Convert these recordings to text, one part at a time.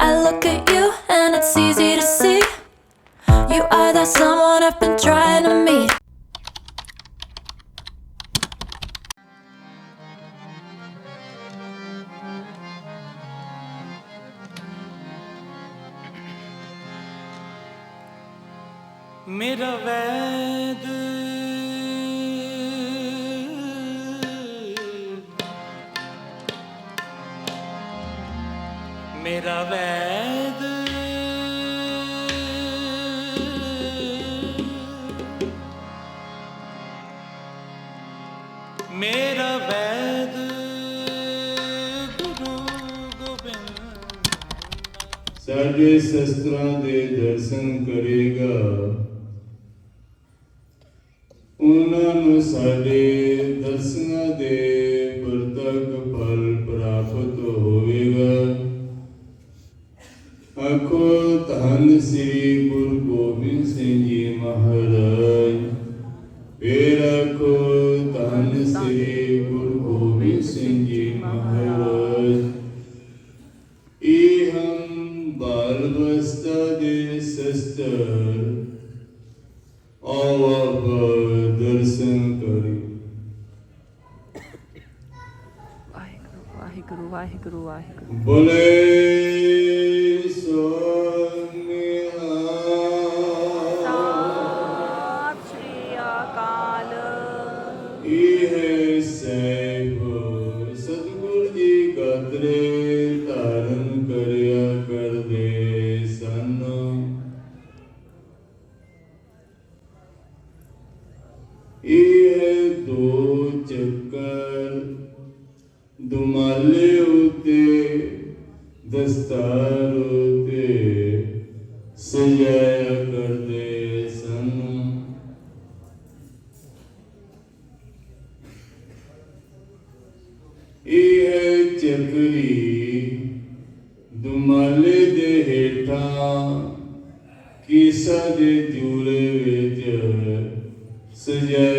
I look at you and it's easy to see. You are that someone I've been trying to meet. ਮੇਰਾ ਵੈਦ। ਮੇਰਾ ਵੈਦ ਗੁਰੂ ਗੋਬਿੰਦ। ਸਾਡੇ ਸ਼ਸਤਰਾਂ ਦੇ ਦਰਸ਼ਨ ਕਰੇਗਾ। ਦੇ ਹੇਠਾਂ ਕੀਸਾ ਦੇ ਜੂਲੇ ਵਿੱਚ ਸਜਾਇਆ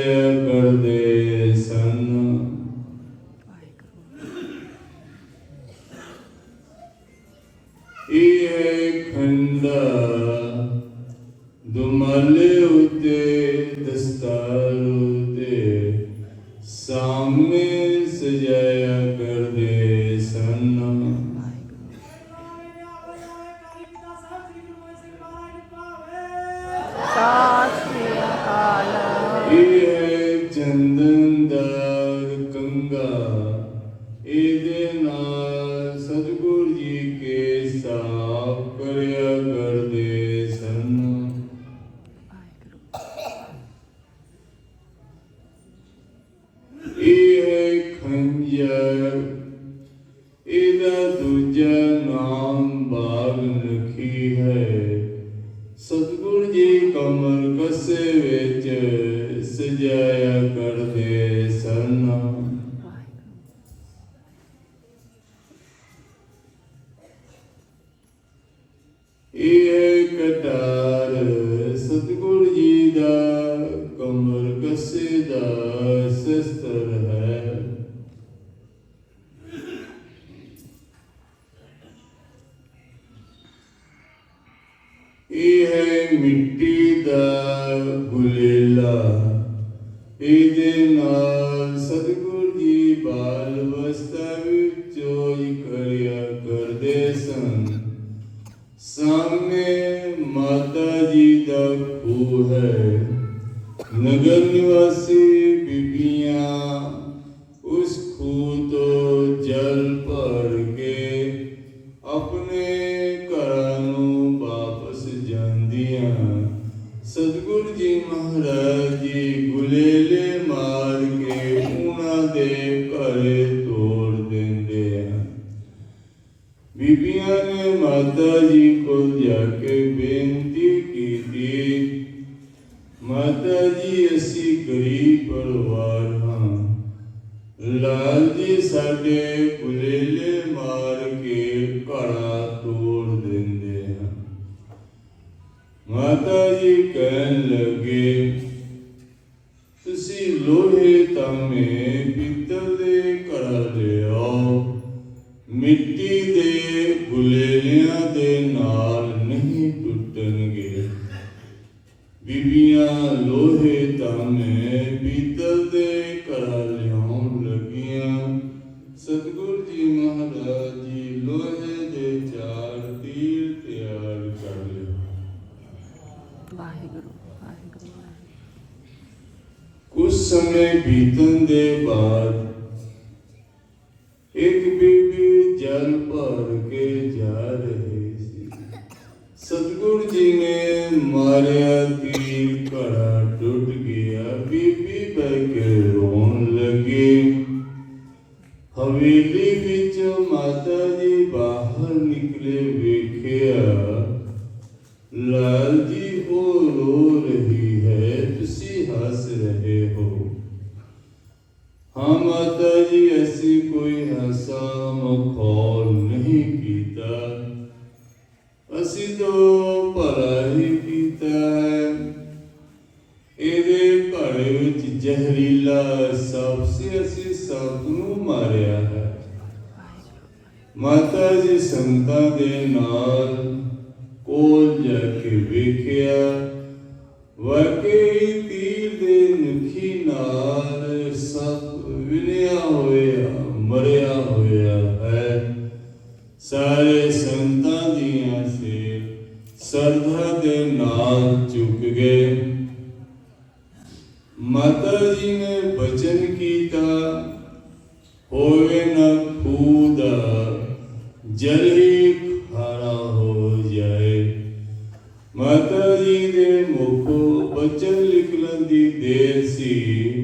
ਕਮਰ ਵਿੱਚ ਸਜਾਇਆ ਨਾਲ ਸਤਿਗੁਰ ਜੀ ਬਾਲ ਅਵਸਥਾ ਵਿੱਚ ਚੋਈ ਕਰਿਆ ਕਰਦੇ ਸਨ। ਸਾਹਮਣੇ ਮਾਤਾ ਜੀ ਦਾ ਖੂਹ ਹੈ। ਨਗਰ ਨਿਵਾਸੀ ਬੀਬੀਆਂ ਦਿੰਦੇ ਹਨ ਬੀਬੀਆਂ ਨੇ ਮਾਤਾ ਜੀ ਕੋਲ ਜਾ ਕੇ ਬੇਨਤੀ ਕੀਤੀ ਮਾਤਾ ਜੀ ਅਸੀਂ ਗਰੀਬ ਪਰਿਵਾਰ ਹਾਂ ਲਾਲ ਜੀ ਸਾਡੇ ਗੁਲੇਲੇ ਮਾਰ ਕੇ ਘੜਾ ਤੋੜ ਦਿੰਦੇ ਹਨ ਮਾਤਾ ਜੀ ਕਹਿਣ ਲੱਗੇ ਤੁਸੀਂ ਲੋਹੇ ਤਾਂਬੇ ਪਿੱਤਲ ਦੇ ਘੜਾ ਲਿਆਓ। ਮਿੱਟੀ ਦੇ ਗੁਲੇਲਿਆਂ ਦੇ ਨਾਲ ਮਾਰਿਆ ਤੀਰ ਘੜਾ ਟੁੱਟ ਗਿਆ ਬੀਬੀ ਬਹਿ ਕੇ ਰੋਣ ਲੱਗੀ। ਹਵੇਲੀ ਘੜੇ ਵਿੱਚ ਜ਼ਹਿਰੀਲਾ ਸੱਪ ਸੀ ਅਸੀਂ ਸੱਪ ਨੂੰ ਮਾਰਿਆ ਹੈ। ਮਾਤਾ ਜੀ ਸੰਤਾਂ ਦੇ ਨਾਲ ਕੋਲ ਜਾ ਕੇ ਵੇਖਿਆ, ਵਾਕਈ ਹੋਵੇ ਨਾ ਖੂਦਾ ਜਲ ਹੀ ਖਾਰਾ ਹੋ ਜਾਏ। ਮਾਤਾ ਜੀ ਦੇ ਮੁਖੋਂ ਬਚਨ ਨਿਕਲਣ ਦੀ ਦੇਰ ਸੀ।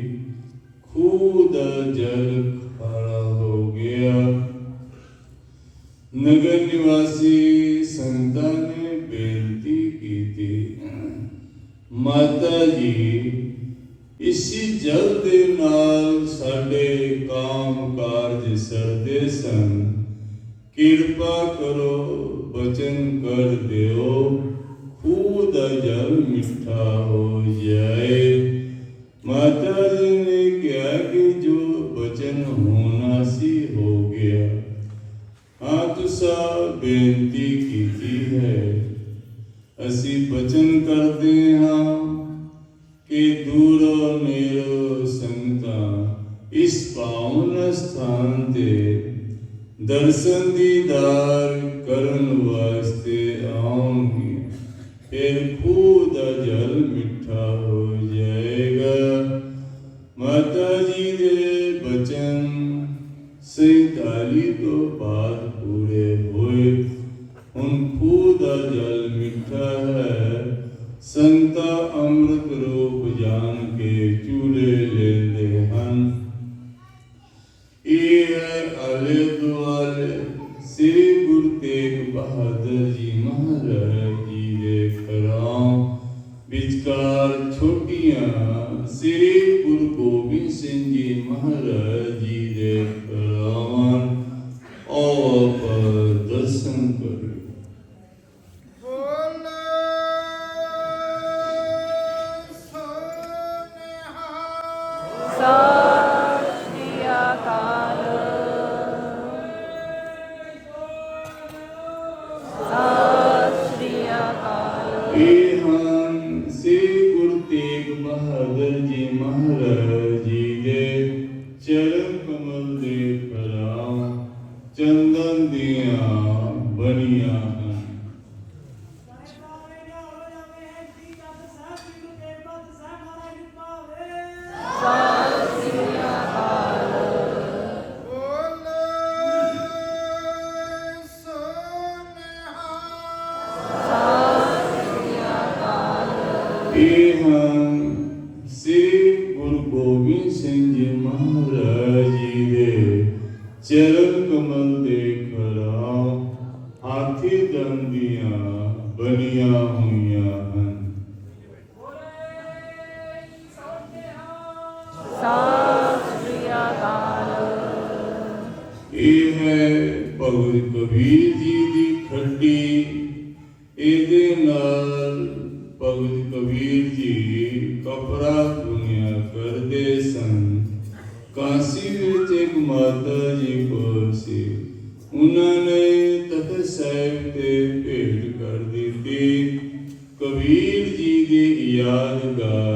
ਖੂਹ ਦਾ ਜਲ ਖਾਰਾ ਹੋ ਗਿਆ। ਨਗਰ ਨਿਵਾਸੀ ਸੰਤਾਂ ਨੇ ਬੇਨਤੀ ਕੀਤੀ। ਮਾਤਾ ਜੀ ਕਿਰਪਾ ਕਰੋ ਬਚਨ ਕਰ ਦਿਓ ਖੂਹ ਦਾ ਜਲ ਮਿੱਠਾ ਹੋ ਜਾਏ ਮਾਤਾ ਜੀ ਨੇ ਕਿਹਾ ਕਿ ਜੋ ਬਚਨ ਹੋਣਾ ਸੀ ਹੋ ਗਿਆ ਹਾਂ ਤੁਸਾਂ ਬੇਨਤੀ ਕੀਤੀ ਹੈ ਅਸੀਂ ਬਚਨ ਕਰਦੇ ਹਾਂ ਕਿ ਦੂਰੋਂ ਨੇੜੋ ਸੰਗਤਾਂ ਇਸ ਪਾਵਨ ਸਥਾਨ ਤੇ ਦਰਸ਼ਨ ਦੀਦਾਰ ਕਰਨ ਵਾਸਤੇ ਆਉਣਗੇ। ਫਿਰ ਖੂਹ ਵਿਚਕਾਰ ਛੋਟੀਆਂ ਸ੍ਰੀ ਗੁਰੂ ਗੋਬਿੰਦ ਸਿੰਘ ਜੀ ਮਹਾਰਾਜ ਜੀ ਦੇ ਘਰਾਂ ਆਓ ਚਰਨ ਕਮਲ ਦੇ ਕਰਾਂ ਹਾਥੀ ਦੰਦੀਆਂ ਬਣੀਆਂ ਹੋਈਆਂ ਹਨ। ਸਾਹਿਬ ਤੇ ਭੇਟ ਕਰ ਦਿੱਤੀ। ਕਬੀਰ ਜੀ ਦੀ ਯਾਦਗਾਰ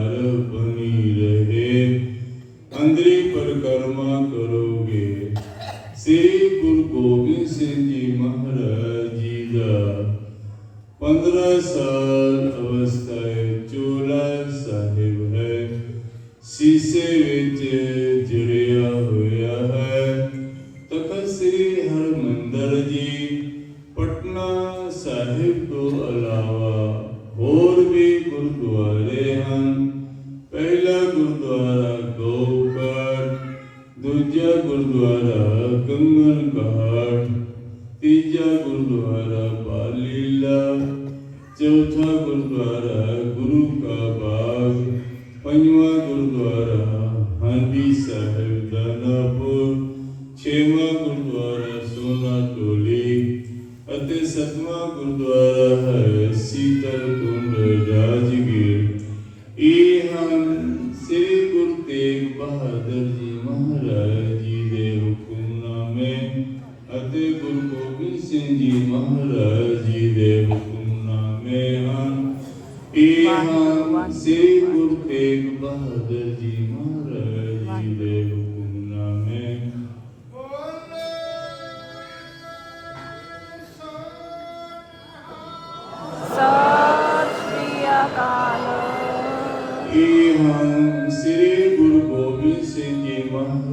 ਸ੍ਰੀ ਗੁਰੂ ਤੇਗ ਬਹਾਦਰ ਜੀ।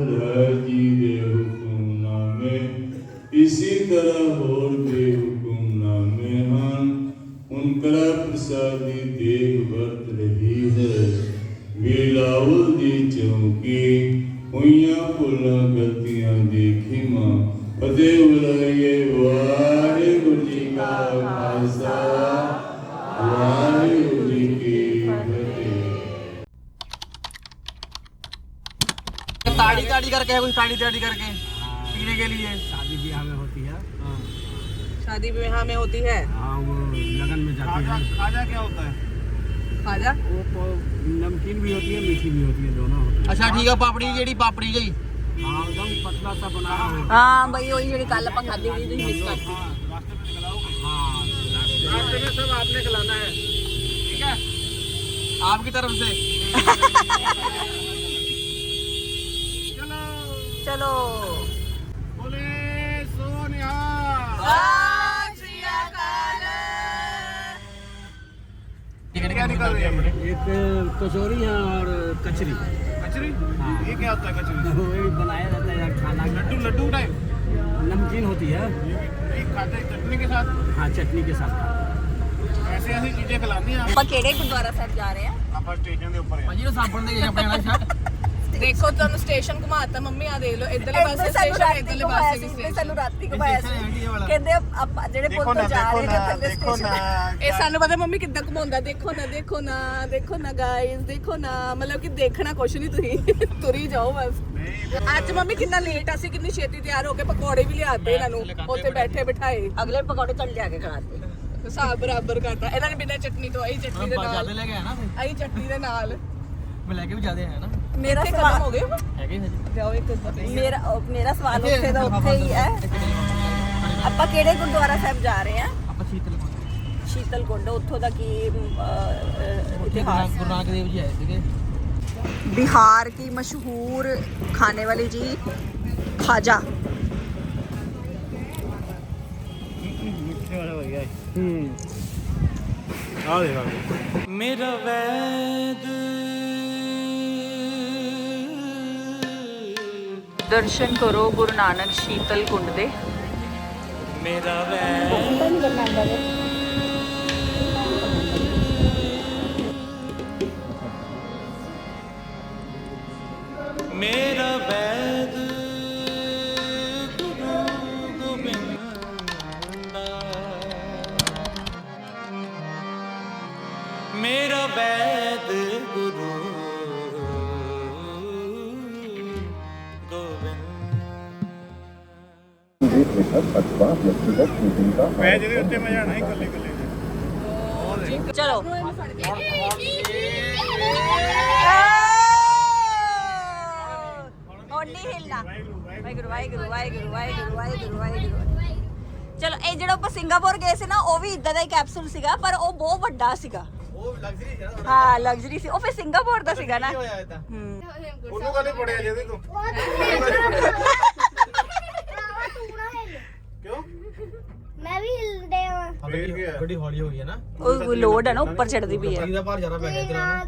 ਮਹਾਰਾਜ ਜੀ ਦੇ ਹੁਕਮਨਾਮੇ ਇਸੇ ਤਰ੍ਹਾਂ में होती है। हाँ। शादी ब्याह में होती है? हाँ वो लगन में जाती खाजा, है। खाजा क्या होता है? खाजा? वो तो नमकीन भी होती है मीठी भी होती है दोनों होती है। अच्छा ठीक है पापड़ी जेडी पापड़ी गई। हाँ, एकदम पतला सा बना हाँ, भाई वही जेडी खाती मिस करती रास्ते में खिलाओ रास्ते में सब आपने खिलाना है। ठीक है? आपकी तरफ़ से। चलो। चलो। क्या निकल रही है अपने एक कचौरी है और कचरी कचरी ये क्या होता है कचरी वही बनाया जाता है खाना लड्डू लड्डू टाइप नमकीन होती है ये खाते हैं चटनी के साथ हाँ चटनी के साथ खाते हैं। ऐसी ऐसी चीजें खिलानी है ਆਪਾਂ ਕਿਹੜੇ ਗੁਰਦੁਆਰਾ ਸਾਹਿਬ ਜਾ ਰਹੇ ਆ आप स्टेशन के ऊपर है भाजी ने साबुन दे अपने वाला शर्ट ਦੇਖੋ ਤੁਹਾਨੂੰ ਸਟੇਸ਼ਨ ਘੁਮਾਤਾ ਮੰਮੀ ਆ ਦੇਖ ਲਓ ਇਧਰਲੇ ਪਾਸੇ ਸਟੇਸ਼ਨ ਇਧਰਲੇ ਪਾਸੇ ਵੀ ਸਟੇਸ਼ਨ ਸਾਨੂੰ ਰਾਤੀ ਘੁਮਾਇਆ ਸੀ। ਕਹਿੰਦੇ ਆਪਾਂ ਜਿਹੜੇ ਪੁੱਲ ਤੋਂ ਜਾ ਰਹੇ ਨੇ ਥੱਲੇ ਸਟੇਸ਼ਨ ਇਹ ਸਾਨੂੰ ਪਤਾ ਮੰਮੀ ਕਿੱਦਾਂ ਘੁਮਾਉਂਦਾ ਦੇਖੋ ਨਾ ਦੇਖੋ ਨਾ ਦੇਖੋ ਨਾ ਗਾਇਸ ਦੇਖੋ ਨਾ ਮਤਲਬ ਕਿ ਦੇਖਣਾ ਕੁਛ ਨਹੀਂ ਤੁਸੀਂ ਤੁਰੀ ਜਾਓ ਬਸ। ਅੱਜ ਮੰਮੀ ਕਿੰਨਾ ਲੇਟ ਅਸੀਂ ਕਿੰਨੀ ਛੇਤੀ ਤਿਆਰ ਹੋ ਕੇ ਪਕੌੜੇ ਵੀ ਲਿਆਤੇ ਇਹਨਾਂ ਨੂੰ ਉੱਥੇ ਬੈਠੇ ਬਿਠਾਏ। ਅਗਲੇ ਪਕੌੜੇ ਚੱਲ ਜਾ ਕੇ ਖਾਤੇ ਹਿਸਾਬ ਬਰਾਬਰ ਕਰਦਾ ਇਹਨਾਂ ਨੇ ਬਿਨਾਂ ਚਟਨੀ ਤੋਂ ਆਈ ਚਟਨੀ ਦੇ ਨਾਲ। ਆਈ ਚਟਨੀ ਦੇ ਨਾਲ। ਮੈਂ ਲੈ ਕੇ ਵੀ ਜਾਦੇ ਆਇਆ ਨਾ। ਮੇਰਾ ਇੱਥੇ ਸਵਾਲ ਖਤਮ ਹੋ ਗਏ है कि भाजी ਲਿਆਓ ਇੱਕ ਅੱਧਾ ਪੀਸ। ਮੇਰਾ ਉਹ ਮੇਰਾ ਸਵਾਲ ਉੱਥੇ ਦਾ ਉੱਥੇ ਹੀ ਹੈ ਆਪਾਂ ਕਿਹੜੇ ਗੁਰਦੁਆਰਾ ਸਾਹਿਬ ਜਾ ਰਹੇ ਆ आप शीतल गुरु ਸ਼ੀਤਲ ਕੁੰਡ ਉੱਥੋਂ ਦਾ ਕੀ ਅਮ, ਅਹ, ਅਹ, ਇਤਿਹਾਸ गुरु नानक देव जी आए थे बिहार की मशहूर खाने वाली चीज खाजा मेरा वैद ਦਰਸ਼ਨ ਕਰੋ ਗੁਰੂ ਨਾਨਕ ਸ਼ੀਤਲ ਕੁੰਡ ਦੇ। ਮੇਰਾ ਵੈ ਹੈ ਜਿਹਦੇ ਉੱਤੇ ਮੈਂ ਜਾਣਾ ਹੀ ਇਕੱਲੇ ਇਕੱਲੇ। ਚਲੋ। ਓਨੀ ਹਿੱਲਣਾ ਵਾਹਿਗੁਰੂ ਵਾਹਿਗੁਰੂ। ਵਾਹਿਗੁਰੂ ਵਾਹਿਗੁਰੂ ਵਾਹਿਗੁਰੂ ਵਾਹਿਗੁਰੂ ਚਲੋ ਇਹ ਜਿਹੜਾ ਆਪਾਂ ਸਿੰਗਾਪੁਰ ਗਏ ਸੀ ਨਾ ਉਹ ਵੀ ਇਦਾਂ ਦਾ ਹੀ ਕੈਪਸੂਲ ਸੀਗਾ ਪਰ ਉਹ ਬਹੁਤ ਵੱਡਾ ਸੀਗਾ। ਉਹ ਲਗਜ਼ਰੀ ਸੀ ਨਾ ਹਾਂ ਲਗਜ਼ਰੀ ਸੀ। ਉਹ ਫਿਰ ਸਿੰਗਾਪੁਰ ਦਾ ਸੀਗਾ ਨਾ। ਹੂੰ। ਉਹਨੂੰ ਕਦੇ ਪੜਿਆ ਜਿਹਦੇ ਤੋਂ? ਮੈਂ ਵੀ ਹਿਲਦੇ ਆ। ਫੇਰ ਕੀ ਆ? ਗੱਡੀ ਹੌਲੀ ਹੋ ਗਈ ਹੈ ਨਾ। ਉਹ ਲੋਡ ਹੈ ਨਾ ਉੱਪਰ ਚੜਦੀ ਪਈ ਹੈ। ਗੱਡੀ ਦਾ ਭਾਰ ਜ਼ਿਆਦਾ ਪੈ ਗਿਆ ਤੇਰਾ ਨਾ।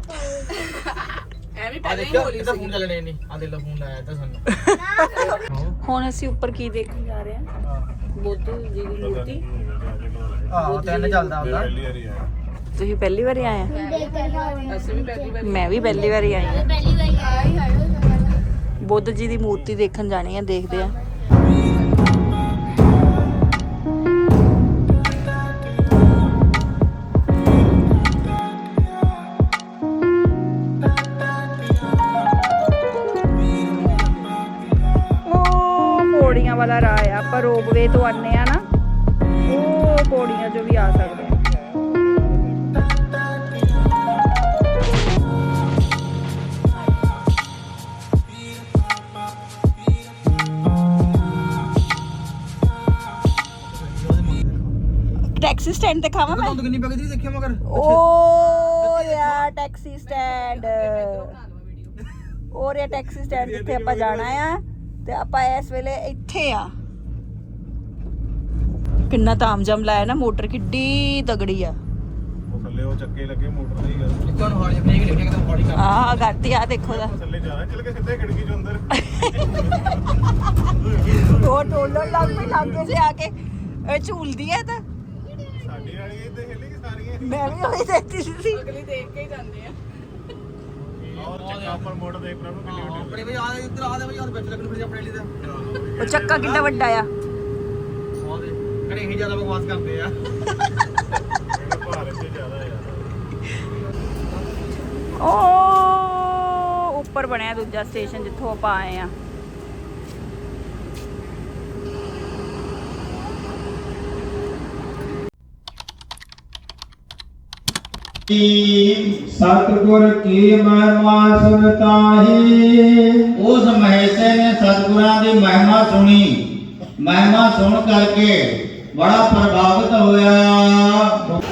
ਐਵੇਂ ਆ ਪਹਿਲਾਂ ਹੀ ਦੇਖਿਆ ਬੋਲੀ ਇਹਦਾ ਫੋਨ ਚੱਲਣੇ ਨਹੀਂ। ਆ ਦੇ ਲੋ ਫੋਨ ਲਾਇਆ ਤਾਂ ਸਾਨੂੰ। ਹੁਣ ਅਸੀਂ ਉੱਪਰ ਕੀ ਦੇਖਣ ਜਾ ਰਹੇ ਹਾਂ? ਬੁੱਧ ਜੀ ਦੀ ਮੂਰਤੀ ਆਹ ਤਿੰਨ ਚੱਲਦਾ ਹੁੰਦਾ। ਪਹਿਲੀ ਵਾਰੀ ਆਇਆ। ਤੁਸੀਂ ਪਹਿਲੀ ਵਾਰੀ ਆਏ ਆ ਦੇਖ ਕੇ ਜਾਓ ਅਸੀਂ ਵੀ ਪਹਿਲੀ ਵਾਰ ਮੈਂ ਵੀ ਪਹਿਲੀ ਵਾਰੀ ਆਈ ਹਾਂ। ਪਹਿਲੀ ਵਾਰੀ ਬੁੱਧ ਜੀ ਦੀ ਮੂਰਤੀ ਦੇਖਣ ਜਾਣੀ ਆ ਦੇਖਦੇ ਆ ਆਪਾਂ ਰੋਪਵੇ ਤੋਂ ਆਨੇ ਆ ਨਾ ਉਹ ਪੌੜੀਆਂ ਜੋ ਵੀ ਆ ਸਕਦੇ ਆ। ਟੈਕਸੀ ਸਟੈਂਡ ਤੇ ਖਾਵਾਂ ਮੈਂ? ਤੂੰ ਕਿੰਨੀ ਪੈ ਗਈ ਸੀ ਦੇਖਿਆ ਮਗਰ। ਓ ਯਾ ਟੈਕਸੀ ਸਟੈਂਡ ਔਰ ਇਹ ਟੈਕਸੀ ਸਟੈਂਡ ਜਿੱਥੇ ਆਪਾਂ ਜਾਣਾ ਆ ਤੇ ਆਪਾਂ ਇਸ ਵੇਲੇ ਇੱਥੇ ਆ। ਕਿੰਨਾ ਤਾਮਜਮ ਲਾਇਆ ਨਾ ਮੋਟਰ ਕਿੱਡੀ ਤਗੜੀ ਆ। ਉਹ ਥੱਲੇ ਉਹ ਚੱਕੇ ਲੱਗੇ ਮੋਟਰ ਦੀ ਗੱਲ। ਤੁਹਾਨੂੰ ਹੌਲੀ ਬ੍ਰੇਕ ਲਿਖਿਆ ਕਿ ਹੌਲੀ ਕਰ। ਆਹ ਕਰਤੀ ਆ ਦੇਖੋ ਦਾ ਥੱਲੇ ਜਾਣਾ ਚੱਲ ਕੇ ਸਿੱਧੇ ਖਿੜਕੀ ਚੋਂ ਅੰਦਰ। ਉਹ ਟੋਲਣ ਲੱਗ ਪਈ ਲਾਗੇ ਸੇ ਆ ਕੇ। ਇਹ ਝੂਲਦੀ ਐ ਤਾਂ। ਸਾਡੀ ਵਾਲੀ ਇੱਥੇ ਹਿੱਲੀ ਕਿ ਸਾਰੀਆਂ। ਮੈਂ ਵੀ ਉਹੀ ਦੇਖਦੀ ਸੀ। ਅਗਲੀ ਦੇਖ ਕੇ ਹੀ ਜਾਂਦੇ ਆ। ਔਰ ਚੱਕਾ ਉੱਪਰ ਮੋੜ ਦੇਖ ਪ੍ਰਭੂ ਕਿੰਨੀ ਵੱਡੀ ਆਪਣੇ ਬਈ ਆ ਇੱਧਰ ਆ ਦੇ ਬਈ ਔਰ ਵਿੱਚ ਲੱਗਣ ਫਿਰ ਆਪਣੇ ਲਈ ਦਾ ਉਹ ਚੱਕਾ ਕਿੰਨਾ ਵੱਡਾ ਆ ਆ। ਦੇ ਕੜੇ ਹੀ ਜ਼ਿਆਦਾ ਬਕਵਾਸ ਕਰਦੇ ਆ। ਇਹਦਾ ਭਾਰ ਇੱਥੇ ਜ਼ਿਆਦਾ ਯਾਰ ਉਹ ਉੱਪਰ ਬਣਿਆ ਦੂਜਾ ਸਟੇਸ਼ਨ ਜਿੱਥੋਂ ਆਪਾਂ ਆਏ ਆ। ਸਤਿਗੁਰ ਕੀ ਮਹਿਮਾ ਸੁਣਤਾਹੀ ਉਸ ਮਹੇਸ਼ੇ ਨੇ ਸਤਿਗੁਰਾਂ ਦੀ ਮਹਿਮਾ ਸੁਣੀ। ਮਹਿਮਾ ਸੁਣ ਕਰਕੇ ਬੜਾ ਪ੍ਰਭਾਵਿਤ ਹੋਇਆ।